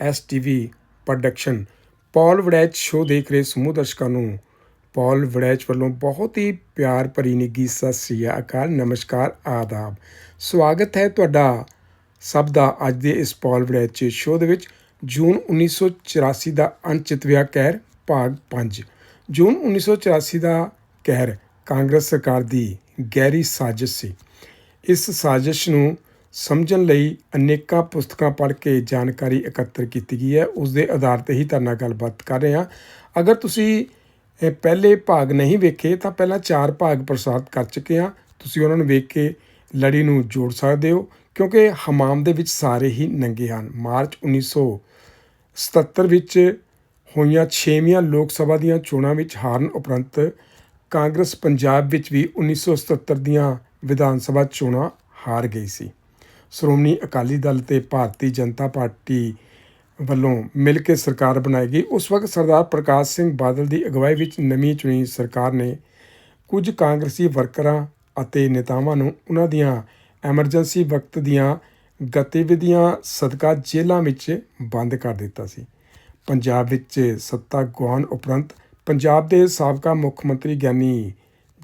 STV production. Paul Waraich show ਦੇਖ ਰਹੇ ਸਮੂਹ ਦਰਸ਼ਕਾਂ ਨੂੰ। ਪੌਲ ਵੜੈਚ ਵੱਲੋਂ ਬਹੁਤ ਹੀ ਪਿਆਰ ਭਰੀ ਨਿੱਘੀ ਸਤਿ ਸ੍ਰੀ ਅਕਾਲ, ਨਮਸਕਾਰ, ਆਦਾਬ। ਸਵਾਗਤ ਹੈ ਤੁਹਾਡਾ ਸਭ ਦਾ ਅੱਜ ਦੇ ਇਸ ਪੌਲ ਵੜੈਚ ਸ਼ੋਅ ਦੇ ਵਿੱਚ। ਜੂਨ 1984 ਦਾ ਅਣਚਿਤਵਿਆ ਕਹਿਰ ਭਾਗ 5 ਜੂਨ 1984 ਦਾ ਕਹਿਰ ਕਾਂਗਰਸ ਸਰਕਾਰ ਦੀ ਗਹਿਰੀ ਸਾਜ਼ਿਸ਼ ਸੀ। ਇਸ ਸਾਜ਼ਿਸ਼ ਨੂੰ ਸਮਝਣ ਲਈ ਅਨੇਕਾਂ ਪੁਸਤਕਾਂ ਪੜ੍ਹ ਕੇ ਜਾਣਕਾਰੀ ਇਕੱਤਰ ਕੀਤੀ ਗਈ ਹੈ। ਉਸ ਦੇ ਆਧਾਰ ਤੇ ਹੀ ਤੁਹਾਡੇ ਨਾਲ ਗੱਲਬਾਤ ਕਰ ਰਹੇ ਹਾਂ। ਅਗਰ ਤੁਸੀਂ ਇਹ ਪਹਿਲੇ ਭਾਗ ਨਹੀਂ ਵੇਖੇ, ਤਾਂ ਪਹਿਲਾਂ ਚਾਰ ਭਾਗ ਪ੍ਰਸਾਰਿਤ ਕਰ ਚੁੱਕੇ ਹਾਂ। ਤੁਸੀਂ ਉਹਨਾਂ ਨੂੰ ਵੇਖ ਕੇ ਲੜੀ ਨੂੰ ਜੋੜ ਸਕਦੇ ਹੋ, ਕਿਉਂਕਿ ਹਮਾਮ ਦੇ ਵਿੱਚ ਸਾਰੇ ਹੀ ਨੰਗੇ ਹਨ। ਮਾਰਚ 1977 ਵਿੱਚ ਹੋਈਆਂ 6ਵੀਆਂ ਲੋਕ ਸਭਾ ਦੀਆਂ ਚੋਣਾਂ ਵਿੱਚ ਹਾਰਨ ਉਪਰੰਤ ਕਾਂਗਰਸ ਪੰਜਾਬ ਵਿੱਚ ਵੀ 1977 ਦੀਆਂ ਵਿਧਾਨ ਸਭਾ ਚੋਣਾਂ ਹਾਰ ਗਈ ਸੀ। ਸ਼੍ਰੋਮਣੀ ਅਕਾਲੀ ਦਲ ਤੇ ਭਾਰਤੀ ਜਨਤਾ ਪਾਰਟੀ ਵੱਲੋਂ ਮਿਲ ਕੇ ਸਰਕਾਰ ਬਣਾਈ ਗਈ। ਉਸ ਵਕਤ ਸਰਦਾਰ ਪ੍ਰਕਾਸ਼ ਸਿੰਘ ਬਾਦਲ ਦੀ ਅਗਵਾਈ ਵਿੱਚ ਨਵੀਂ ਚੁਣੀ ਸਰਕਾਰ ਨੇ ਕੁਝ ਕਾਂਗਰਸੀ ਵਰਕਰਾਂ ਅਤੇ ਨੇਤਾਵਾਂ ਨੂੰ ਉਹਨਾਂ ਦੀਆਂ ਐਮਰਜੈਂਸੀ ਵਕਤ ਦੀਆਂ ਗਤੀਵਿਧੀਆਂ ਸਦਕਾ ਜੇਲ੍ਹਾਂ ਵਿੱਚ ਬੰਦ ਕਰ ਦਿੱਤਾ ਸੀ। ਪੰਜਾਬ ਵਿੱਚ ਸੱਤਾ ਗੁਆਉਣ ਉਪਰੰਤ ਪੰਜਾਬ ਦੇ ਸਾਬਕਾ ਮੁੱਖ ਮੰਤਰੀ ਗਿਆਨੀ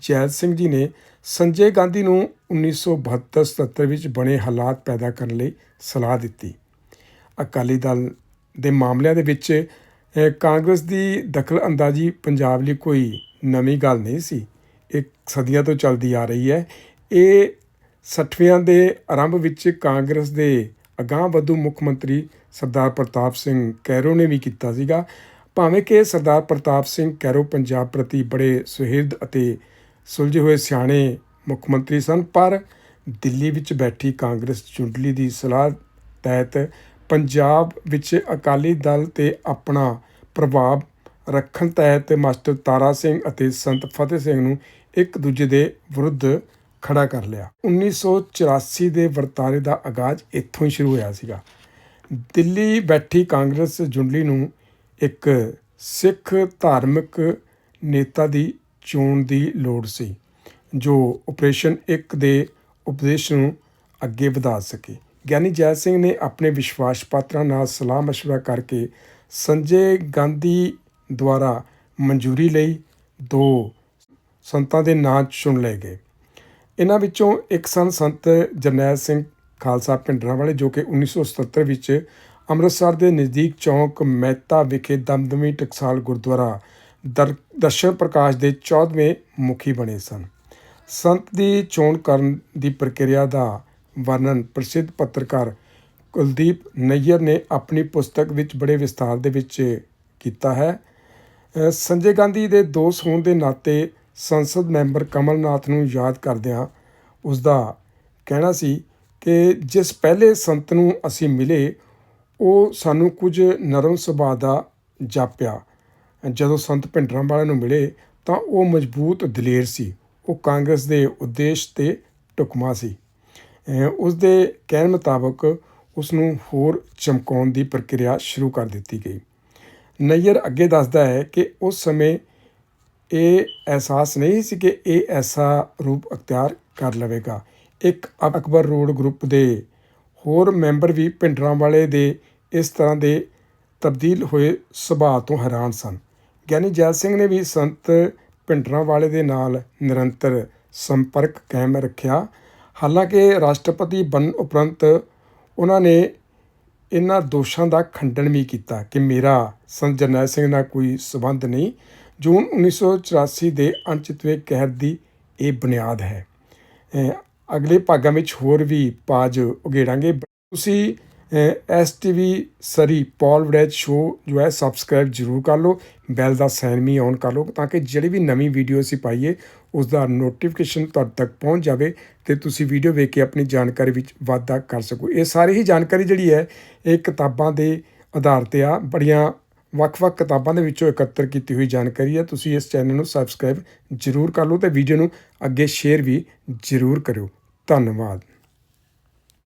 ਜੈਲ ਸਿੰਘ ਜੀ ਨੇ ਸੰਜੇ ਗਾਂਧੀ ਨੂੰ 1972-77 ਵਿੱਚ ਬਣੇ ਹਾਲਾਤ ਪੈਦਾ ਕਰਨ ਲਈ ਸਲਾਹ ਦਿੱਤੀ। ਅਕਾਲੀ ਦਲ ਦੇ ਮਾਮਲਿਆਂ ਦੇ ਵਿੱਚ ਕਾਂਗਰਸ ਦੀ ਦਖਲ ਅੰਦਾਜ਼ੀ ਪੰਜਾਬ ਲਈ ਕੋਈ ਨਵੀਂ ਗੱਲ ਨਹੀਂ ਸੀ। ਇਹ ਸਦੀਆਂ ਤੋਂ ਚੱਲਦੀ ਆ ਰਹੀ ਹੈ। ਇਹ 60ਵਿਆਂ ਦੇ ਆਰੰਭ ਵਿੱਚ ਕਾਂਗਰਸ ਦੇ ਅਗਾਂਹ ਵਧੂ ਮੁੱਖ ਮੰਤਰੀ ਸਰਦਾਰ ਪ੍ਰਤਾਪ ਸਿੰਘ ਕੈਰੋ ਨੇ ਵੀ ਕੀਤਾ ਸੀਗਾ। ਭਾਵੇਂ ਕਿ ਸਰਦਾਰ ਪ੍ਰਤਾਪ ਸਿੰਘ ਕੈਰੋ ਪੰਜਾਬ ਪ੍ਰਤੀ ਬੜੇ ਸੁਹਿਰਦ ਅਤੇ ਸੁਲਝੇ ਹੋਏ ਸਿਆਣੇ ਮੁੱਖ ਮੰਤਰੀ ਸਨ, ਪਰ ਦਿੱਲੀ ਵਿੱਚ ਬੈਠੀ ਕਾਂਗਰਸ ਚੁੰਡਲੀ ਦੀ ਸਲਾਹ ਤਹਿਤ ਪੰਜਾਬ ਵਿੱਚ ਅਕਾਲੀ ਦਲ ਤੇ ਆਪਣਾ ਪ੍ਰਭਾਵ ਰੱਖਣ ਤਹਿਤ ਮਾਸਟਰ ਤਾਰਾ ਸਿੰਘ ਅਤੇ ਸੰਤ ਫਤਿਹ ਸਿੰਘ ਨੂੰ ਇੱਕ ਦੂਜੇ ਦੇ ਵਿਰੁੱਧ ਖੜਾ ਕਰ ਲਿਆ। 1984 ਦੇ ਵਰਤਾਰੇ ਦਾ ਆਗਾਜ਼ ਇੱਥੋਂ ਹੀ ਸ਼ੁਰੂ ਹੋਇਆ ਸੀਗਾ। ਦਿੱਲੀ ਬੈਠੀ ਕਾਂਗਰਸ ਜੁੰਡਲੀ ਨੂੰ ਇੱਕ ਸਿੱਖ ਧਾਰਮਿਕ ਨੇਤਾ ਦੀ ਚੋਣ ਦੀ ਲੋੜ ਸੀ ਜੋ ਆਪਰੇਸ਼ਨ 1 ਦੇ ਉਪਦੇਸ਼ ਨੂੰ ਅੱਗੇ ਵਧਾ ਸਕੇ ਗਿਆਨੀ ਜੈ ਸਿੰਘ ਨੇ ਆਪਣੇ ਵਿਸ਼ਵਾਸ ਪਾਤਰਾਂ ਨਾਲ ਸਲਾਹ مشورہ ਕਰਕੇ ਸੰਜੇ ਗਾਂਧੀ ਦੁਆਰਾ ਮਨਜ਼ੂਰੀ ਲਈ ਦੋ ਸੰਤਾਂ ਦੇ ਨਾਂ ਚੁਣ ਲਏ ਗਏ ਇਹਨਾਂ ਵਿੱਚੋਂ ਇੱਕ ਸਨ ਸੰਤ ਜਰਨੈਲ ਸਿੰਘ ਖਾਲਸਾ ਭਿੰਡਰਾਂ ਵਾਲੇ ਜੋ ਕਿ 1977 ਵਿੱਚ ਅੰਮ੍ਰਿਤਸਰ ਦੇ ਨਜ਼ਦੀਕ ਚੌਂਕ ਮਹਿਤਾ ਵਿਖੇ ਦਮਦਮੀ ਟਕਸਾਲ ਗੁਰਦੁਆਰਾ ਦਰ- ਦਰਸ਼ਨ ਪ੍ਰਕਾਸ਼ ਦੇ 14ਵੇਂ ਮੁਖੀ ਬਣੇ ਸਨ। ਸੰਤ ਦੀ ਚੋਣ ਕਰਨ ਦੀ ਪ੍ਰਕਿਰਿਆ ਦਾ ਵਰਣਨ ਪ੍ਰਸਿੱਧ ਪੱਤਰਕਾਰ ਕੁਲਦੀਪ ਨਈਅਰ ਨੇ ਆਪਣੀ ਪੁਸਤਕ ਵਿੱਚ ਬੜੇ ਵਿਸਥਾਰ ਦੇ ਵਿੱਚ ਕੀਤਾ ਹੈ। ਸੰਜੇ ਗਾਂਧੀ ਦੇ ਦੋਸਤ ਹੋਣ ਦੇ ਨਾਤੇ ਸੰਸਦ ਮੈਂਬਰ ਕਮਲਨਾਥ ਨੂੰ ਯਾਦ ਕਰਦਿਆਂ ਉਸ ਦਾ ਕਹਿਣਾ ਸੀ ਕਿ ਜਿਸ ਪਹਿਲੇ ਸੰਤ ਨੂੰ ਅਸੀਂ ਮਿਲੇ, ਉਹ ਸਾਨੂੰ ਕੁਝ ਨਰਮ ਸੁਭਾਅ ਦਾ ਜਾਪਿਆ। ਜਦੋਂ ਸੰਤ ਭਿੰਡਰਾਂ ਵਾਲੇ ਨੂੰ ਮਿਲੇ ਤਾਂ ਉਹ ਮਜ਼ਬੂਤ ਦਲੇਰ ਸੀ। ਉਹ ਕਾਂਗਰਸ ਦੇ ਉਦੇਸ਼ ਤੇ ਟੁਕਮਾ ਸੀ। ਅਹ ਉਸ ਦੇ ਕਹਿਣ ਮੁਤਾਬਕ ਉਸ ਨੂੰ ਹੋਰ ਚਮਕਾਉਣ ਦੀ ਪ੍ਰਕਿਰਿਆ ਸ਼ੁਰੂ ਕਰ ਦਿੱਤੀ ਗਈ। ਨਈਅਰ ਅੱਗੇ ਦੱਸਦਾ ਹੈ ਕਿ ਉਸ ਸਮੇਂ ਇਹ ਅਹਿਸਾਸ ਨਹੀਂ ਸੀ ਕਿ ਇਹ ਐਸਾ ਰੂਪ ਅਖਤਿਆਰ ਕਰ ਲਵੇਗਾ। ਇੱਕ ਅਕਬਰ ਰੋਡ ਗਰੁੱਪ ਦੇ ਹੋਰ ਮੈਂਬਰ ਵੀ ਭਿੰਡਰਾਂ ਵਾਲੇ ਦੇ ਇਸ ਤਰ੍ਹਾਂ ਦੇ ਤਬਦੀਲ ਹੋਏ ਸੁਭਾਅ ਤੋਂ ਹੈਰਾਨ ਸਨ। ਗਿਆਨੀ ਜੈਲ ਸਿੰਘ ਨੇ ਵੀ ਸੰਤ ਭਿੰਡਰਾਂ ਵਾਲੇ ਦੇ ਨਾਲ ਨਿਰੰਤਰ ਸੰਪਰਕ ਕਾਇਮ ਰੱਖਿਆ। ਹਾਲਾਂਕਿ ਰਾਸ਼ਟਰਪਤੀ ਬਣਨ ਉਪਰੰਤ ਉਹਨਾਂ ਨੇ ਇਹਨਾਂ ਦੋਸ਼ਾਂ ਦਾ ਖੰਡਨ ਵੀ ਕੀਤਾ ਕਿ ਮੇਰਾ ਸੰਤ ਜਰਨੈਲ ਸਿੰਘ ਨਾਲ ਕੋਈ ਸਬੰਧ ਨਹੀਂ। ਜੂਨ 1984 ਦੇ ਅਣਚਿਤਵੇ ਕਹਿਰ ਦੀ ਇਹ ਬੁਨਿਆਦ ਹੈ। ਅਗਲੇ ਭਾਗਾਂ ਵਿੱਚ ਹੋਰ ਵੀ ਪਾਜ ਉਗੇੜਾਂਗੇ ਤੁਸੀਂ S T V Surrey Paul Warraich show ਜੋ ਹੈ ਸਬਸਕ੍ਰਾਈਬ ਜਰੂਰ ਕਰ ਲਓ ਬੈਲ ਦਾ ਸਾਈਨ ਵੀ ਔਨ ਕਰ ਲਓ, ਤਾਂ ਕਿ ਜਿਹੜੀ ਵੀ ਨਵੀਂ ਵੀਡੀਓ ਅਸੀਂ ਪਾਈਏ ਉਸ ਦਾ ਨੋਟੀਫਿਕੇਸ਼ਨ ਤੁਹਾਡੇ ਤੱਕ ਪਹੁੰਚ ਜਾਵੇ ਤੇ ਤੁਸੀਂ ਵੀਡੀਓ ਵੇਖ ਕੇ ਆਪਣੀ ਜਾਣਕਾਰੀ ਵਿੱਚ ਵਾਧਾ ਕਰ ਸਕੋ। ਇਹ ਸਾਰੀ ਹੀ ਜਾਣਕਾਰੀ ਜਿਹੜੀ ਹੈ, ਇਹ ਕਿਤਾਬਾਂ ਦੇ ਆਧਾਰ ਤੇ ਆ, ਬੜੀਆਂ ਵੱਖ-ਵੱਖ ਕਿਤਾਬਾਂ ਦੇ ਵਿੱਚੋਂ ਇਕੱਤਰ ਕੀਤੀ ਹੋਈ ਜਾਣਕਾਰੀ ਹੈ, ਤੁਸੀਂ ਇਸ ਚੈਨਲ ਨੂੰ ਸਬਸਕ੍ਰਾਈਬ ਜਰੂਰ ਕਰ ਲਓ ਤੇ ਵੀਡੀਓ ਨੂੰ ਅੱਗੇ ਸ਼ੇਅਰ ਵੀ ਜਰੂਰ ਕਰਿਓ। ਧੰਨਵਾਦ।